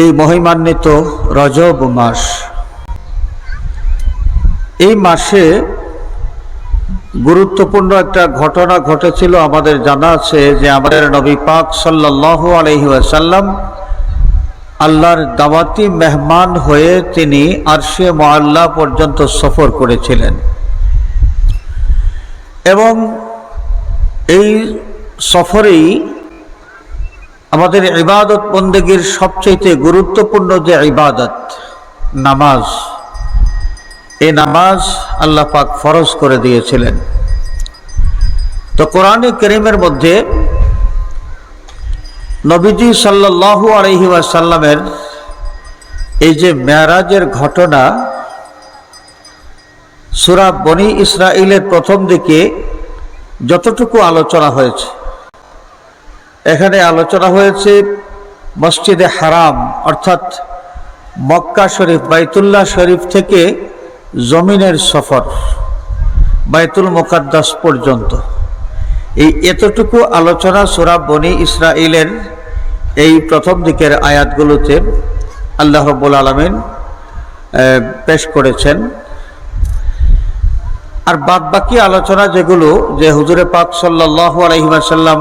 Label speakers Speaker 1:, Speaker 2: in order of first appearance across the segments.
Speaker 1: এই মহিমান্বিত রজব মাস। এই মাসে গুরুত্বপূর্ণ একটা ঘটনা ঘটেছিল, আমাদের জানা আছে যে আমাদের নবী পাক সাল্লাহ আলহি আসাল্লাম আল্লাহর দাওয়াতি মেহমান হয়ে তিনি আরশে মোয়াল্লা পর্যন্ত সফর করেছিলেন। এবং এই সফরেই আমাদের ইবাদত বন্দেগীর সবচেয়ে গুরুত্বপূর্ণ যে ইবাদত, নামাজ। এ নামাজ আল্লাহ পাক ফরজ করে দিয়েছিলেন। তো কোরআনে করিমের মধ্যে নবীজি সাল্লাল্লাহু আলহি ওয়াসাল্লামের এই যে মেয়ারাজের ঘটনা, সুরা বনি ইসরায়েলের প্রথম দিকে যতটুকু আলোচনা হয়েছে এখানে আলোচনা হয়েছে মসজিদে হারাম, অর্থাৎ মক্কা শরীফ, বাইতুল্লাহ শরীফ থেকে জমিনের সফর, বাইতুল মোকাদ্দাস পর্যন্ত। এই এতটুকু আলোচনা সুরা বনি ইসরায়েলের এই প্রথম দিকের আয়াতগুলোতে আল্লাহ রব্বুল আলমিন পেশ করেছেন। আর বাদ বাকি আলোচনা যেগুলো, যে হুজুরে পাক সাল্লাহ আলহিমাসাল্লাম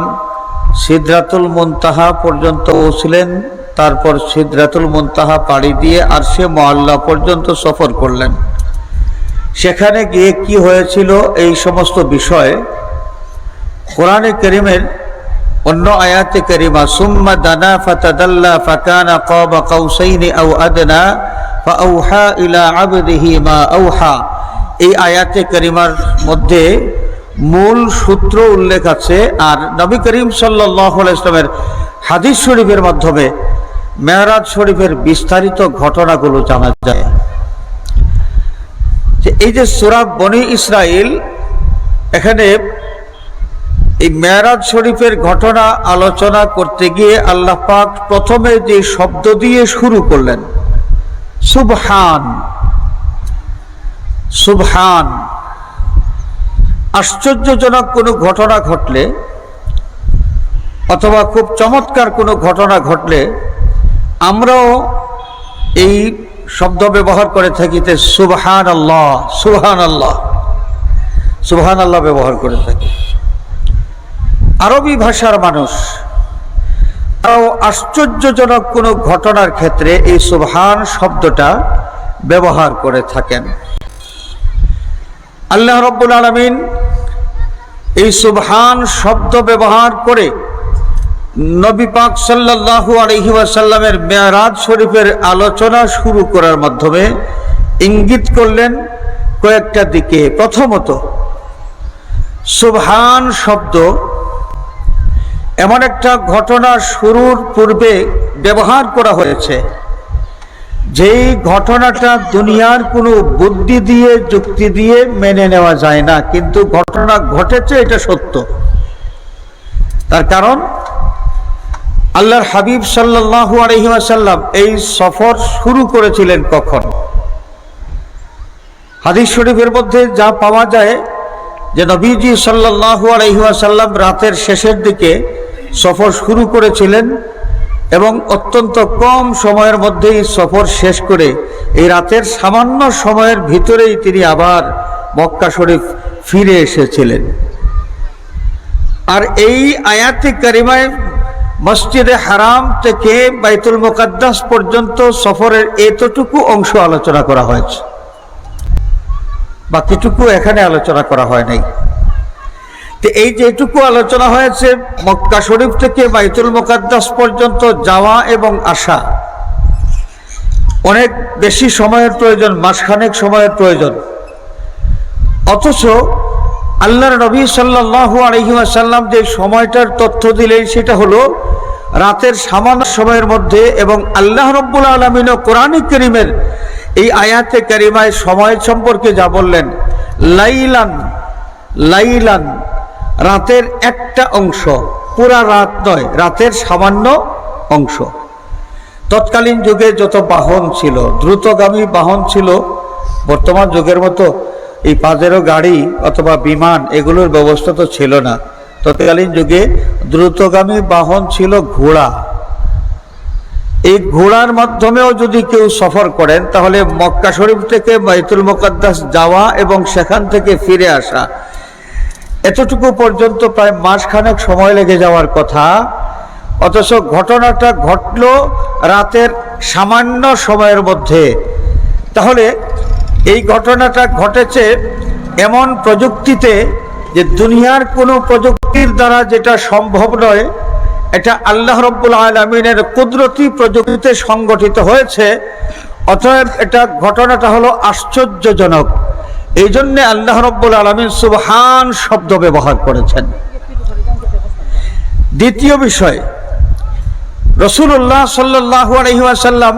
Speaker 1: সিদ্ধাতুল মুনতাহা পর্যন্ত পৌঁছলেন তারপর সিদ্ধাতুল মুনতাহা পাড়ি দিয়ে আর সে মহল্লা পর্যন্ত সফর করলেন। সেখানে গিয়ে কি হয়েছিল এই সমস্ত বিষয়ে কোরআনে করিমের অন্য আয়াতে করিমা, সুম্মা দানা ফাতাদাল্লা ফাকানা কাবা কাউসাইনি আও আদনা ফাআউহা ইলা আবদিহি মা আউহা এই আয়াতে করিমার মধ্যে মূল সূত্র উল্লেখ আছে, আর নবী করিম সাল্লাহ ইসলামের হাদিস শরীফের মাধ্যমে মেহরাজ শরীফের বিস্তারিত ঘটনাগুলো জানা যায়। যে এই যে সুরাব বনি ইসরায়েল এখানে এই মেয়ারাজ শরীফের ঘটনা আলোচনা করতে গিয়ে আল্লাহ পাক প্রথমে যে শব্দ দিয়ে শুরু করলেন, সুবহান সুবহান আশ্চর্যজনক কোনো ঘটনা ঘটলে অথবা খুব চমৎকার কোনো ঘটনা ঘটলে আমরাও এই শব্দ ব্যবহার করে থাকিতে সুবহান আল্লাহ সুবহান আল্লাহ সুবহান আল্লাহ ব্যবহার করে থাকি। আরবি ভাষার মানুষ তারাও আশ্চর্যজনক কোনো ঘটনার ক্ষেত্রে এই সুবহান শব্দটা ব্যবহার করে থাকেন। আল্লাহ রব্বুল আলমিন এই সুবহান শব্দ ব্যবহার করে নবী পাক সাল্লাহু আলহি ওয়াসাল্লামের মেয়ারাজ শরীফের আলোচনা শুরু করার মাধ্যমে ইঙ্গিত করলেন কয়েকটা দিকে। প্রথমত, সুবহান শব্দ এমন একটা ঘটনা শুরুর পূর্বে ব্যবহার করা হয়েছে। যেই ঘটনাটা দুনিয়ার কোনো বুদ্ধি দিয়ে, যুক্তি দিয়ে মেনে নেওয়া যায় না, কিন্তু ঘটনা ঘটেছে, এটা সত্য। তার কারণ, আল্লাহর হাবিব সাল্লাহু আলহিমাসাল্লাম এই সফর শুরু করেছিলেন কখন? হাদিস শরীফের মধ্যে যা পাওয়া যায় যে নবীজি সাল্লাহু আলহিমাসাল্লাম রাতের শেষের দিকে সফর শুরু করেছিলেন এবং অত্যন্ত কম সময়ের মধ্যেই সফর শেষ করে এই রাতের সামান্য সময়ের ভিতরেই তিনি আবার মক্কা শরীফ ফিরে এসেছিলেন। আর এই আয়াতি কারিমায় মসজিদে হারাম থেকে বাইতুল মোকাদ্দাস পর্যন্ত সফরের এতটুকু অংশ আলোচনা করা হয়েছে। বাকিটুকু এখানে আলোচনা করা হয় নাই। তো এই যেটুকু আলোচনা হয়েছে, মক্কা শরীফ থেকে বাইতুল মোকাদ্দাস পর্যন্ত যাওয়া এবং আসা। অনেক বেশি সময়ের প্রয়োজন, মাসখানেক সময়ের প্রয়োজন। অথচ আল্লাহর নবী সাল্লাহ আলহিমাসাল্লাম যে সময়টার তথ্য দিলেন, সেটা হলো রাতের সামান্য সময়ের মধ্যে এবং আল্লাহ রব্বুল আলমিন ও কোরআন করিমের এই আয়াতে কারিমায় সময় সম্পর্কে যা বললেন, লাইলান লাইলান রাতের একটা অংশ, পুরা রাত নয়, রাতের সামান্য অংশ। তৎকালীন যুগে যত বাহন ছিল, দ্রুতগামী বাহন ছিল, বর্তমান যুগের মতো এই পাজেরো গাড়ি অথবা বিমান এগুলোর ব্যবস্থা তো ছিল না। তৎকালীন যুগে দ্রুতগামী বাহন ছিল ঘোড়া। এই ঘোড়ার মাধ্যমেও যদি কেউ সফর করেন, তাহলে মক্কা শরীফ থেকে বাইতুল মোকাদ্দাস যাওয়া এবং সেখান থেকে ফিরে আসা এতটুকু পর্যন্ত প্রায় মাসখানেক সময় লেগে যাওয়ার কথা, অথচ ঘটনাটা ঘটল রাতের সামান্য সময়ের মধ্যে। তাহলে এই ঘটনাটা ঘটেছে এমন প্রযুক্তিতে যে দুনিয়ার কোনো প্রযুক্তির দ্বারা যেটা সম্ভব নয়, এটা আল্লাহ রব্বুল আলমিনের কুদরতি প্রযুক্তিতে সংগঠিত হয়েছে, অতএব এটা ঘটনাটা হলো আশ্চর্যজনক। এই জন্যে আল্লাহ রব্বুল আলমিন সুবহান শব্দ ব্যবহার করেছেন। দ্বিতীয় বিষয় রসুল্লাহ সাল্লাহু আলহিহাসাল্লাম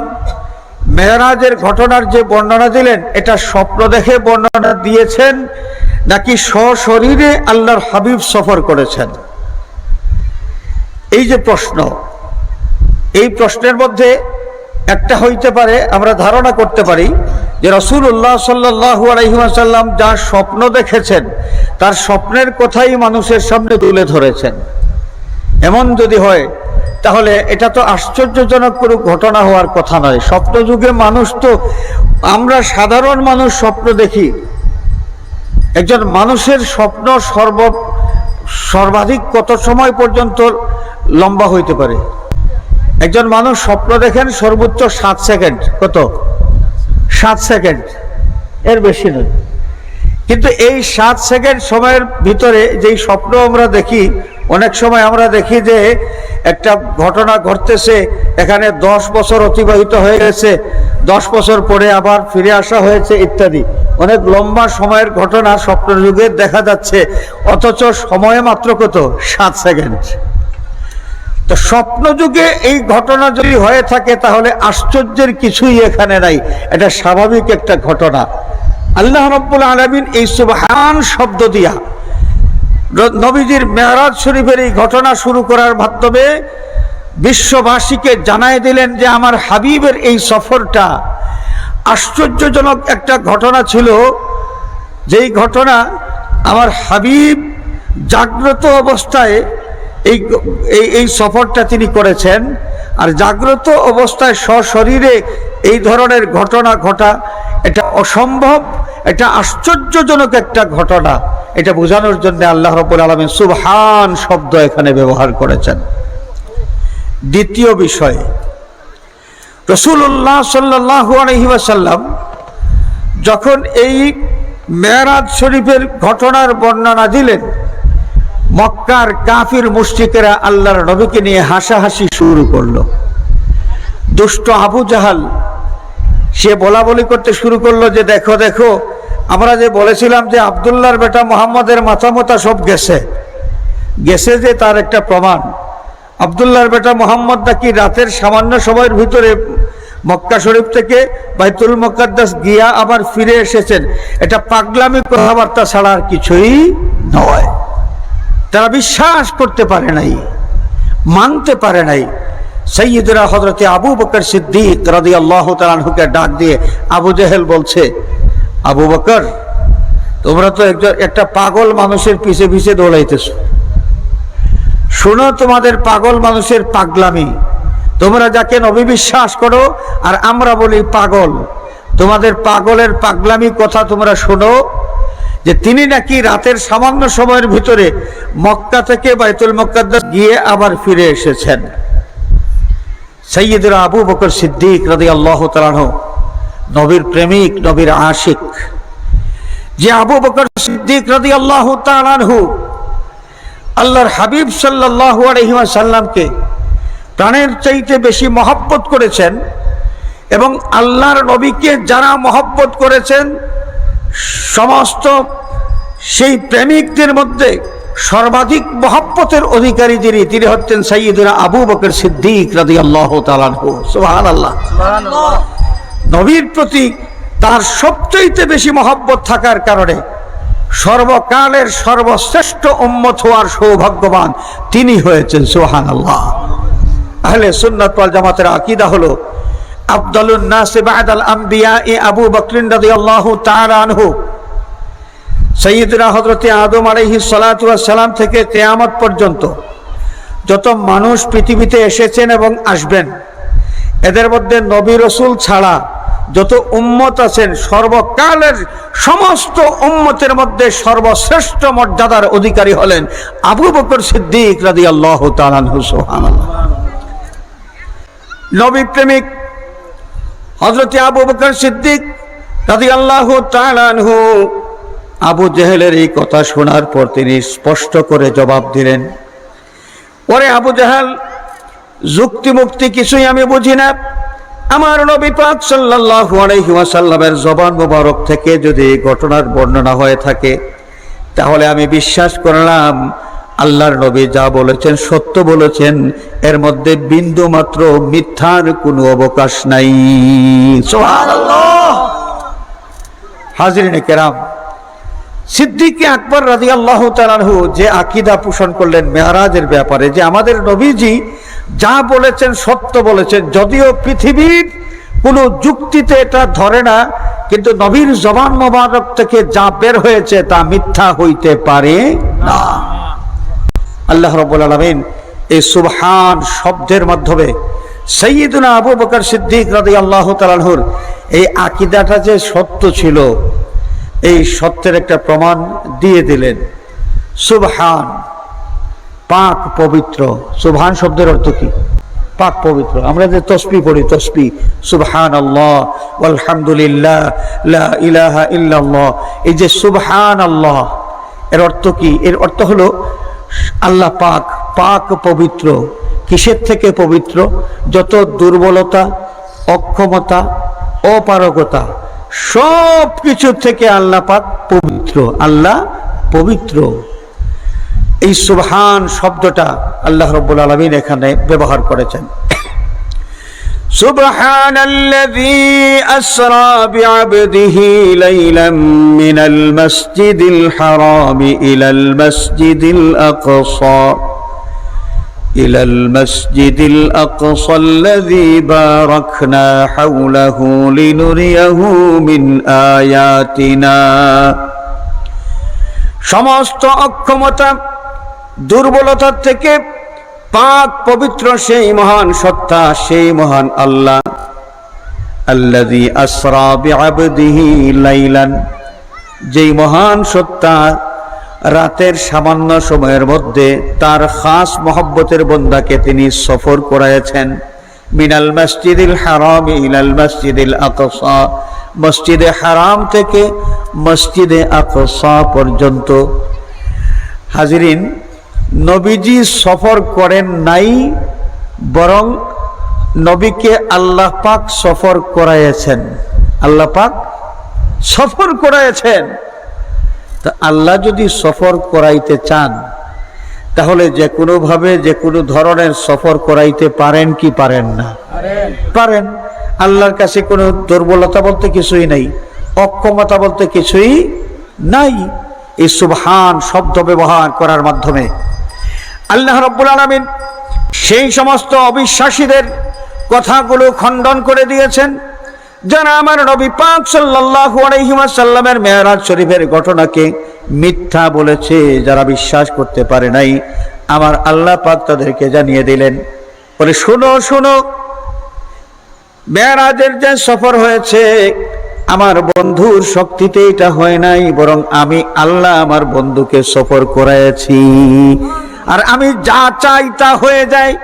Speaker 1: মেহরাজের ঘটনার যে বর্ণনা দিলেন, এটা স্বপ্ন দেখে বর্ণনা দিয়েছেন নাকি সশরীরে আল্লাহর হাবিব সফর করেছেন? এই যে প্রশ্ন, এই প্রশ্নের মধ্যে একটা হইতে পারে, আমরা ধারণা করতে পারি যে রসুল্লাহ সাল্লাহু আলহিমাসাল্লাম যা স্বপ্ন দেখেছেন, তার স্বপ্নের কথাই মানুষের সামনে তুলে ধরেছেন। এমন যদি হয়, তাহলে এটা তো আশ্চর্যজনক কোনো ঘটনা হওয়ার কথা নয়। স্বপ্ন যুগে মানুষ তো, আমরা সাধারণ মানুষ স্বপ্ন দেখি। একজন মানুষের স্বপ্ন সর্ব, সর্বাধিক কত সময় পর্যন্ত লম্বা হইতে পারে? একজন মানুষ স্বপ্ন দেখেন সর্বোচ্চ সাত সেকেন্ড। কত? সাত সেকেন্ড। এর বেশি নয়। কিন্তু এই সাত সেকেন্ড সময়ের ভিতরে যেই স্বপ্ন আমরা দেখি, অনেক সময় আমরা দেখি যে একটা ঘটনা ঘটতেছে, এখানে দশ বছর অতিবাহিত হয়ে গেছে, দশ বছর পরে আবার ফিরে আসা হয়েছে ইত্যাদি। অনেক লম্বা সময়ের ঘটনা স্বপ্ন যুগে দেখা যাচ্ছে, অথচ সময় মাত্র কত? সাত সেকেন্ড। তো স্বপ্ন যুগে এই ঘটনা যদি হয়ে থাকে, তাহলে আশ্চর্যের কিছুই এখানে নাই। এটা স্বাভাবিক একটা ঘটনা। আল্লাহ রব্বুল আলমিন এই সুবহান শব্দ দিয়া নবীজির মেহরাজ শরীফের এই ঘটনা শুরু করার মাধ্যমে বিশ্ববাসীকে জানাই দিলেন যে, আমার হাবিবের এই সফরটা আশ্চর্যজনক একটা ঘটনা ছিল। যেই ঘটনা আমার হাবিব জাগ্রত অবস্থায় এই এই সফরটা তিনি করেছেন। আর জাগ্রত অবস্থায় সশরীরে এই ধরনের ঘটনা ঘটা, এটা অসম্ভব, এটা আশ্চর্যজনক একটা ঘটনা। এটা বোঝানোর জন্য আল্লাহ রব্বুল আলমী সুবহান শব্দ এখানে ব্যবহার করেছেন। দ্বিতীয় বিষয় রসুল্লাহ সাল্লাহু আলহিবাসাল্লাম যখন এই মেয়ারাজ শরীফের ঘটনার বর্ণনা দিলেন মক্কার কাফির মুশ্রিকেরা আল্লাহর নবীকে নিয়ে হাসাহাসি শুরু করল। দুষ্ট আবু জাহাল, সে বলা বলি করতে শুরু করল যে, দেখো দেখো, আমরা যে বলেছিলাম যে আবদুল্লাহর বেটা মোহাম্মদের মাথা মতা সব গেছে। গেছে যে তার একটা প্রমাণ। আবদুল্লাহর বেটা মোহাম্মদ নাকি রাতের সামান্য সময়ের ভিতরে মক্কা শরীফ থেকে বাইতুল মকাদ্দাস গিয়া আবার ফিরে এসেছেন। এটা পাগলামি কথাবার্তা ছাড়া আর কিছুই নয়। তারা বিশ্বাস করতে পারে নাই, মানতে পারে নাই। সৈয়দরা হজরতে আবু বকর সিদ্দিক রাদি আল্লাহ তালুকে ডাক দিয়ে আবু জেহেল বলছে, আবু বকর, তোমরা তো একজন, একটা পাগল মানুষের পিছে পিছে দৌড়াইতেছ। শুনো তোমাদের পাগল মানুষের পাগলামি। তোমরা যাকে নবী বিশ্বাস করো, আর আমরা বলি পাগল। তোমাদের পাগলের পাগলামি কথা তোমরা শোনো যে তিনি নাকি রাতের সামান্য সময়ের ভিতরে মক্কা থেকে বাইতুল মক্কাদ্দাস গিয়ে আবার ফিরে এসেছেন। সৈয়দুল আবু বকর সিদ্দিক রাদি আল্লাহ তালাহ নবীর প্রেমিক, নবীর আশিক। যে আবু বকর সিদ্দিক রাদি আল্লাহ তালানহু আল্লাহর হাবিব সাল্লাহ আলহিমা সাল্লামকে প্রাণের চাইতে বেশি মহব্বত করেছেন এবং আল্লাহর নবীকে যারা মহব্বত করেছেন সমস্ত সেই প্রেমিকদের মধ্যে সর্বাধিক মহব্বতের অধিকারী যিনি, তিনি হচ্ছেন সৈয়দুরা আবু বকর সিদ্দিক রাদি আল্লাহ সুহান আল্লাহ নবীর প্রতি তার সবচেয়ে বেশি মহব্বত থাকার কারণে সর্বকালের সর্বশ্রেষ্ঠ উম্মত হওয়ার সৌভাগ্যবান তিনি হয়েছেন সোহান আল্লাহ আহলে সুন্নাত জামাতের আকীদা হলো আফদালুন নাস বাদাল আম্বিয়া এ আবু বকরিন রাদিয়াল্লাহু তাআলা আনহু। সৈয়দরা হজরতে আদম আলহি সালাম থেকে কেয়ামত পর্যন্ত যত মানুষ পৃথিবীতে এসেছেন এবং আসবেন, এদের মধ্যে নবী রসুল ছাড়া যত উম্মত আছেন, সর্বকালের সমস্ত উম্মতের মধ্যে সর্বশ্রেষ্ঠ মর্যাদার অধিকারী হলেন আবু বকর সিদ্দিক রাদি আল্লাহ তালানহু সুবহানাল্লাহ। নবী প্রেমিক হজরত আবু বকর সিদ্দিক রাদি আল্লাহ আবু জেহেলের এই কথা শোনার পর তিনি স্পষ্ট করে জবাব দিলেন পরে আবু জাহাল যুক্তি মুক্তি কিছুই আমি বুঝি না। আমার নবী পাক সাল্লাল্লাহু আলাইহি ওয়াসাল্লামের জবান মোবারক থেকে যদি ঘটনার বর্ণনা হয়ে থাকে, তাহলে আমি বিশ্বাস করলাম আল্লাহর নবী যা বলেছেন, সত্য বলেছেন, এর মধ্যে বিন্দু মাত্র মিথ্যার কোনো অবকাশ নাই। হাজিরিনে কেরাম, সিদ্দিকে আকবর রাজি আল্লাহ তালাহু যে আকিদা পোষণ করলেন মেহারাজের ব্যাপারে, যে আমাদের নবীজি যা বলেছেন, সত্য বলেছেন, যদিও পৃথিবীর কোনো যুক্তিতে এটা ধরে না, কিন্তু নবীর জবান মোবারক থেকে যা বের হয়েছে তা মিথ্যা হইতে পারে না। আল্লাহ রব্বুল আলমিন এই সুবহান শব্দের মাধ্যমে সৈয়দুনা আবু বকর সিদ্দিক রাদি আল্লাহ তালাহুর এই আকিদাটা যে সত্য ছিল, এই সত্যের একটা প্রমাণ দিয়ে দিলেন। সুবহান, পাক পবিত্র। সুবহান শব্দের অর্থ কি? পাক পবিত্র। আমরা যে তসবি পড়ি, তসবি সুবহান আল্লাহ আলহামদুলিল্লাহ ইলাহা ইল্লাল্লাহ, এই যে সুবহান আল্লাহ এর অর্থ কি? এর অর্থ হলো আল্লাহ পাক পাক পবিত্র। কিসের থেকে পবিত্র? যত দুর্বলতা, অক্ষমতা, অপারগতা সব কিছু থেকে আল্লাহ পাক পবিত্র। আল্লাহ পবিত্র। এই সুবহান শব্দটা আল্লাহ রব্বুল আলমিন এখানে ব্যবহার করেছেন। سبحان الذي أسرى بعبده ليلا من المسجد الحرام إلى المسجد الأقصى إلى المسجد الأقصى الذي باركنا حوله لنريه من آياتنا সমস্ত অক্ষমতা দুর্বলতার থেকে পাক পবিত্র সেই মহান সত্তা, সেই মহান আল্লাহ। আল্লাযী আসরা যেই মহান সত্তা রাতের সামান্য সময়ের মধ্যে তার খাস মহব্বতের বন্দাকে তিনি সফর করাইছেন মিনাল মসজিদিল হারাম ইলাল মসজিদিল আকসা। মসজিদে হারাম থেকে মসজিদে আকসা পর্যন্ত। হাজিরিন নবীজি সফর করেন নাই, বরং নবীকে আল্লাহ পাক সফর করাইয়াছেন। আল্লাহ পাক সফর করাইয়াছেন। তা আল্লাহ যদি সফর করাইতে চান, তাহলে যে কোনোভাবে যে কোনো ধরনের সফর করাইতে পারেন কি পারেন না? পারেন। আল্লাহর কাছে কোনো দুর্বলতা বলতে কিছুই নাই, অক্ষমতা বলতে কিছুই নাই। এই সুবহান শব্দ ব্যবহার করার মাধ্যমে আল্লাহ রব্বুল আলমিন সেই সমস্ত অবিশ্বাসীদের কথাগুলো খণ্ডন করে দিয়েছেন। যারা আমার নবী পাক সাল্লাল্লাহু আলাইহি ওয়াসাল্লামের মেরাজ শরীফের ঘটনাকে মিথ্যা বলেছে, যারা বিশ্বাস করতে পারে নাই। আমার আল্লাহ পাক তাদেরকে জানিয়ে দিলেন। বলে, শোনো শোনো, মেয়ারাজের যে সফর হয়েছে, আমার বন্ধুর শক্তিতে এটা হয় নাই, বরং আমি আল্লাহ আমার বন্ধুকে সফর করাইছি আর আমি যা চাই তা হয়ে যায়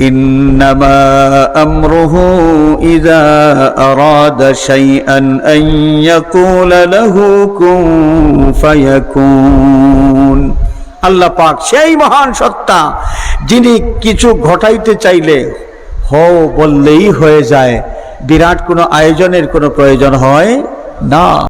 Speaker 1: إنما أمره إذا أراد شيئا أن يقول له كن فيكون আল্লাহ পাক সেই মহান সত্তা যিনি কিছু ঘটাইতে চাইলে হও বললেই হয়ে যায় বিরাট কোনো আয়োজনের কোনো প্রয়োজন হয় না